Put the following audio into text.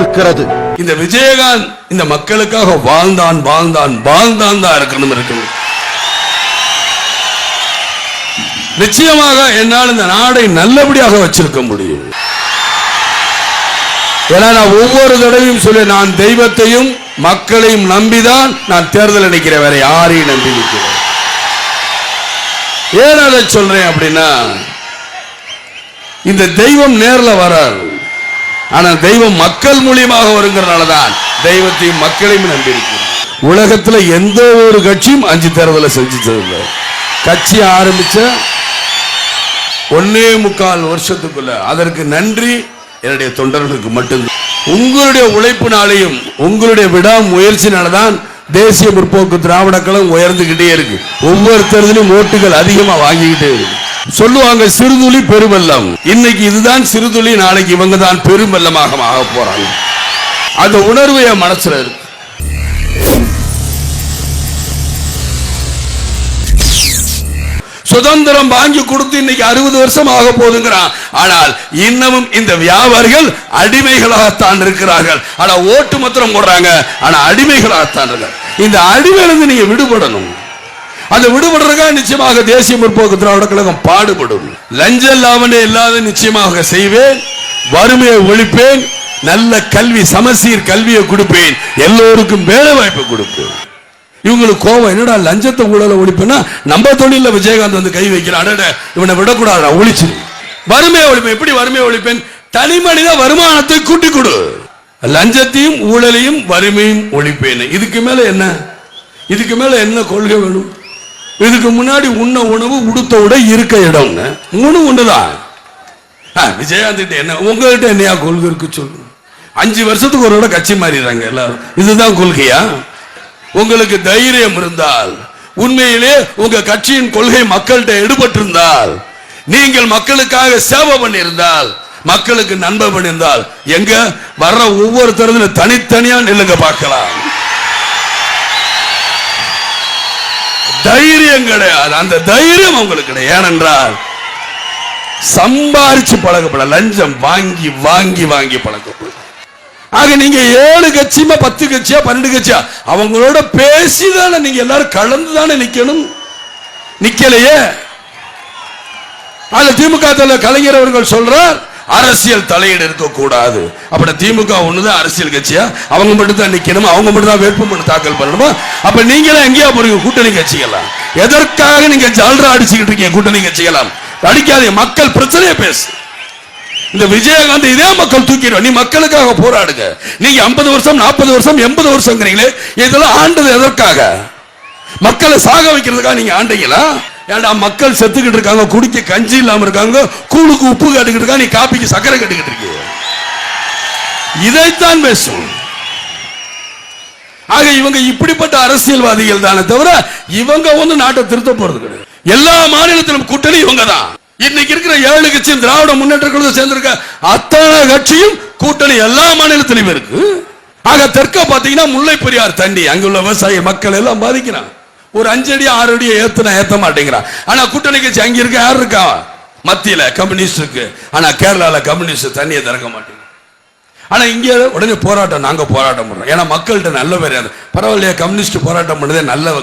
நிற்கிறது இந்த விஜயகாந்த் இந்த மக்களுக்காக வாழ்ந்தான் வாழ்ந்தான் வாழ்ந்தான் தான் இருக்கணும் இருக்கணும் நிச்சயமாக என்னால் இந்த நாடை நல்லபடியாக வச்சிருக்க முடியும். ஏன்னா நான் ஒவ்வொரு தடவையும் சொல்லி நான் தெய்வத்தையும் மக்களையும் நம்பிதான் நான் தேர்தல் நினைக்கிற வேற யாரையும் நம்பி நிற்கிறேன். ஏன் அதை சொல்றேன் அப்படின்னா இந்த தெய்வம் நேர்ல வராது. ஆனா தெய்வம் மக்கள் மூலியமாக வருங்கிறனால தான் தெய்வத்தையும் மக்களையும் நம்பியிருக்கிறோம் உலகத்துல எந்த ஒரு கட்சியும் அஞ்சு தேர்தலில் செஞ்சுட்டதில்லை. கட்சி ஆரம்பிச்ச ஒன்னே முக்கால் வருஷத்துக்குள்ள அதற்கு நன்றி. என்னுடைய தொண்டர்களுக்கு மட்டும்தான். உங்களுடைய உழைப்பினாலையும் உங்களுடைய விடாமுயற்சினாலதான் தேசிய முற்போக்கு திராவிட கழகம் உயர்ந்துகிட்டே இருக்கு. ஒவ்வொரு தேர்தலும் ஓட்டுகள் அதிகமா வாங்கிக்கிட்டே இருக்கு. சொல்லுவாங்க சிறுதுளி பெருவெல்லம் இன்னைக்கு இதுதான் சிறுதுளி நாளைக்கு இவங்க தான் பெருவெல்லமாக ஆக போறாங்க. அந்த உணர்வு என் மனசுல இருக்கு. சுதந்திரம் வாங்கி கொடுத்து இன்னைக்கு அறுபது வருஷம் ஆக போதுங்கிறான் ஆனால் இன்னமும் இந்த வியாபாரிகள் அடிமைகளாகத்தான் இருக்கிறார்கள். ஆனா ஓட்டு மாத்திரம் போடுறாங்க. ஆனா அடிமைகளாகத்தான் இருக்காங்க இந்த அடிமையிலிருந்து நீங்க விடுபடணும். அது விடுபடுறதுக்காக நிச்சயமாக தேசிய முற்போக்கு திராவிட கழகம் பாடுபடும். லஞ்ச லாவணே இல்லாத நிச்சயமாக செய்வேன் வறுமையை ஒழிப்பேன் நல்ல கல்வி சமசீர் கல்வியை கொடுப்பேன் எல்லோருக்கும் வேலை வாய்ப்பு கொடுப்பேன். இவங்களுக்கு கோவம் என்னடா லஞ்சத்தை ஊழல ஒழிப்புனா நம்ம தொழில விஜயகாந்த் வந்து கை வைக்கிறான் அடட இவனை விடக்கூடாது ஒழிச்சு. வறுமையை ஒழிப்பேன் எப்படி வறுமையை ஒழிப்பேன்? தனி மனித வருமானத்தை கூட்டி கொடு. லஞ்சத்தையும் ஊழலையும் வறுமையும் ஒழிப்பேன் இதுக்கு மேல என்ன? இதுக்கு மேல என்ன கொள்கை வேணும்? இதுக்கு முன்னாடி உண்ண உணவு உடுத்த விட இருக்க இடம்னு மூணு ஒண்ணுதான். விஜயகாந்திட்ட விஜயகாந்த் என்ன உங்ககிட்ட என்னையா கொள்கை இருக்கு சொல்லு. அஞ்சு வருஷத்துக்கு ஒரு தடவை கட்சி மாறிடுறாங்க எல்லாரும். இதுதான் கொள்கையா? உங்களுக்கு தைரியம் இருந்தால் உண்மையிலே உங்க கட்சியின் கொள்கை மக்கள்கிட்ட எடுபட்டிருந்தால் நீங்கள் மக்களுக்காக சேவை பண்ணியிருந்தால் மக்களுக்கு நண்பன் பண்ணியிருந்தால் எங்க வர்ற ஒவ்வொருத்தரும் தனித்தனியா நில்லுங்க பார்க்கலாம். தைரியம் கிடையாது. அந்த தைரியம் உங்களுக்கு கிடையாது. ஏனென்றால் சம்பாரிச்சு பழக்கப்பட லஞ்சம் வாங்கி வாங்கி வாங்கி பழக்கப்படும் ஆக நீங்க ஏழு கட்சியுமா பத்து கட்சியா பன்னெண்டு கட்சியா அவங்களோட பேசி தானே நீங்க எல்லாரும் கலந்து தானே நிக்கணும்? நிக்கலையே? அதுல திமுக தலைவர் கலைஞர் அவர்கள் சொல்றார் அரசியல் தலையீடு இருக்கக்கூடாது. அப்படி திமுக ஒண்ணுதான் அரசியல் கட்சியா? அவங்க மட்டும் தான் நிக்கணும்? அவங்க மட்டும் தான் வேட்புமனு தாக்கல் பண்ணணுமா? அப்ப நீங்களே எங்கேயா போறீங்க? கூட்டணி கட்சிகளா? எதற்காக நீங்க ஜால்ரா அடிச்சுக்கிட்டு இருக்கீங்க? கூட்ட நீங்க செய்யலாம் அடிக்காதீங்க. மக்கள் பிரச்சனையை பேசு. இந்த விஜயகாந்த் இதே மக்கள் தூக்கிடுவோம் நீ மக்களுக்காக போராடுங்க. நீங்க 50 வருஷம் நாற்பது வருஷம் எண்பது வருஷங்கிறீங்களே இதெல்லாம் ஆண்டது எதற்காக? மக்களை சாக வைக்கிறதுக்காக நீங்க ஆண்டீங்களா? ஏன்டா மக்கள் செத்துக்கிட்டு இருக்காங்க குடிக்க கஞ்சி இல்லாம இருக்காங்க கூழுக்கு உப்பு கட்டுக்கிட்டு இருக்காங்க நீ காப்பிக்கு சக்கரை கட்டுக்கிட்டு இருக்கீங்க இதைத்தான் பேசும் ஆக இவங்க இப்படிப்பட்ட அரசியல்வாதிகள் தானே தவிர இவங்க வந்து நாட்டை திருத்த போறது கிடையாது. எல்லா மாநிலத்திலும் கூட்டணி இவங்க தான். இன்னைக்கு இருக்கிற ஏழு கட்சியும் திராவிட முன்னேற்ற கழகத்தை சேர்ந்திருக்க அத்தனை கட்சியும் கூட்டணி எல்லா மாநிலத்திலும் இருக்கு. ஆக தெற்க பாத்தீங்கன்னா முல்லை பெரியார் தண்ணி அங்குள்ள விவசாய மக்கள் எல்லாம் பாதிக்கிறான் ஒரு அஞ்சு அடி ஆறு அடியை ஏத்துனா ஏத்த மாட்டேங்கிறான் ஆனா கூட்டணி கட்சி அங்க இருக்க? யார் இருக்கா? மத்தியில கம்யூனிஸ்ட் இருக்கு. ஆனா கேரளால கம்யூனிஸ்ட் தண்ணியை திறக்க மாட்டேங்க ஆனால் இங்கே உடனே போராட்டம் நாங்கள் போராட்டம் பண்ணுறோம் ஏன்னா மக்கள்கிட்ட நல்ல பேர் பரவாயில்லையா கம்யூனிஸ்ட் போராட்டம் பண்ணதே நல்லவங்க.